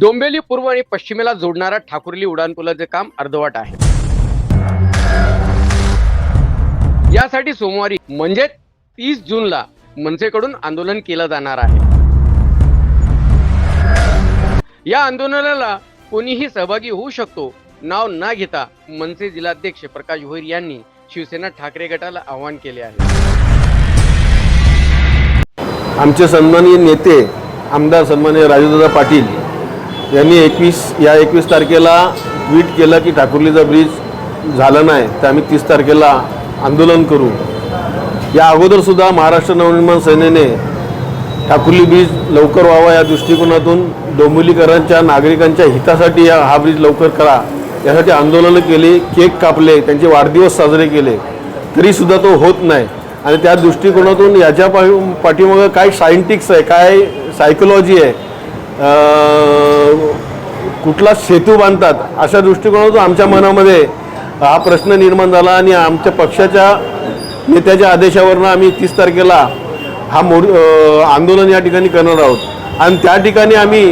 डोंबिवली पूर्व आणि पश्चिमेला जोडणारा ठाकुर्ली उड्डाणपुलाचे काम अर्धवट आहे. यासाठी सोमवारी म्हणजे तीस जूनला मनसेकडून आंदोलन केलं जाणार आहे. या आंदोलनाला कोणीही सहभागी होऊ शकतो नाव न घेता मनसे जिल्हाध्यक्ष प्रकाश भोईर यांनी शिवसेना ठाकरे गटाला आवाहन केले आहे. आमचे सन्माननीय नेते आमदार सन्माननीय राजूदादा पाटील यांनी एकवीस या एकवीस तारखेला ट्विट केलं की ठाकुर्लीचा ब्रिज झाला नाही तर आम्ही तीस तारखेला आंदोलन करू. या अगोदरसुद्धा महाराष्ट्र नवनिर्माण सेनेने ठाकुर्ली ब्रिज लवकर व्हावा या दृष्टिकोनातून डोंबिवलीकरांच्या नागरिकांच्या हितासाठी या हा ब्रिज लवकर करा यासाठी आंदोलनं केली केक कापले त्यांचे वाढदिवस साजरे केले तरीसुद्धा तो होत नाही. आणि त्या दृष्टिकोनातून याच्या पा पाठीमागं काय सायंटिक्स आहे काय सायकोलॉजी आहे कुठला सेतू बांधतात अशा दृष्टिकोनातून आमच्या मनामध्ये हा प्रश्न निर्माण झाला आणि आमच्या पक्षाच्या नेत्याच्या आदेशावरनं आम्ही तीस तारखेला हा मोड आंदोलन या ठिकाणी करणार आहोत. आणि त्या ठिकाणी आम्ही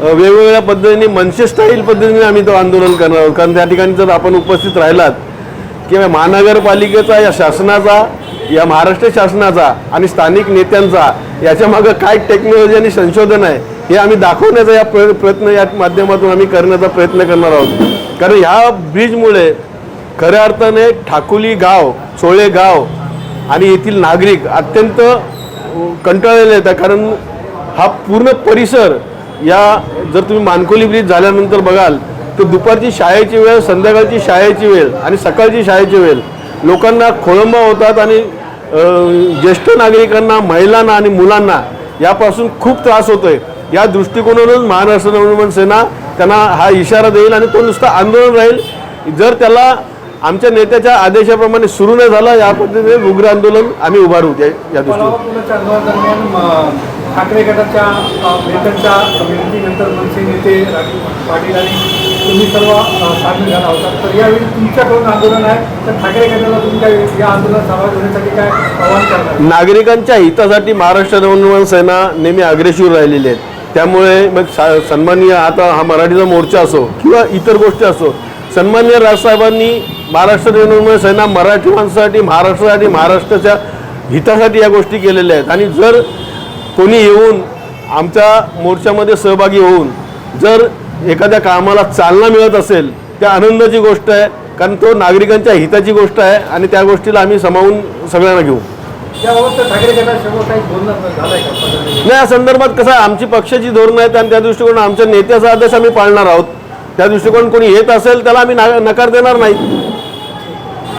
वेगवेगळ्या पद्धतीने मनसे स्टाईल पद्धतीने आम्ही तो आंदोलन करणार आहोत. कारण त्या ठिकाणी जर आपण उपस्थित राहिलात किंवा महानगरपालिकेचा या शासनाचा या महाराष्ट्र शासनाचा आणि स्थानिक नेत्यांचा याच्या मागं काय टेक्नॉलॉजी आणि संशोधन आहे हे आम्ही दाखवण्याचा या प्र- प्रयत्न या माध्यमातून आम्ही करण्याचा प्रयत्न करणार आहोत. कारण ह्या ब्रिजमुळे खऱ्या अर्थाने ठाकुली गाव चोळे गाव आणि येथील नागरिक अत्यंत कंटाळलेले आहेत. कारण हा पूर्ण परिसर या जर तुम्ही मानकोली ब्रिज झाल्यानंतर बघाल तर दुपारची शाळेची वेळ संध्याकाळची शाळेची वेळ आणि सकाळची शाळेची वेळ. लोकांना खोळंबा होतात आणि ज्येष्ठ नागरिकांना महिलांना आणि मुलांना यापासून खूप त्रास होतो आहे या दृष्टिकोनातून महाराष्ट्र नवनिर्माण सेना त्यांना हा इशारा देईल आणि तो नुसतं आंदोलन राहील. जर त्याला आमच्या नेत्याच्या आदेशाप्रमाणे सुरू नाही झालं या पद्धतीने उग्र आंदोलन आम्ही उभारू या या दृष्टीने ठाकरे गटाच्या नेत्यांच्या विनंतीनंतर मनसे नेते पाटील आणि तुम्ही सर्व सामील झाला होता. तर यावेळी तुमच्याकडून आंदोलन आहे. तर ठाकरे गटाला तुम्ही काय या आंदोलनात सहभागी होण्यासाठी काय आवाहन करणार? नागरिकांच्या हितासाठी महाराष्ट्र नवनिर्माण सेना नेहमी अग्रेसिव्ह राहिलेली आहेत त्यामुळे मग सा- सन्माननीय आता हा मराठीचा मोर्चा असो किंवा इतर गोष्टी असो सन्माननीय राजसाहेबांनी महाराष्ट्र निर्माण सेना मराठी माणसासाठी महाराष्ट्रासाठी महाराष्ट्राच्या हितासाठी या गोष्टी केलेल्या आहेत. आणि जर कोणी येऊन आमच्या मोर्चामध्ये सहभागी होऊन जर एखाद्या कामाला चालना मिळत असेल त्या आनंदाची गोष्ट आहे कारण तो नागरिकांच्या हिताची गोष्ट आहे आणि त्या गोष्टीला आम्ही समावून सगळ्यांना घेऊ. नाही या संदर्भात कसं आहे आमची पक्षाची धोरण आहेत आणि त्या दृष्टिकोन आमच्या नेत्याचा आदेश आम्ही पाळणार आहोत. त्या दृष्टिकोन कोणी येत असेल त्याला आम्ही नकार देणार नाही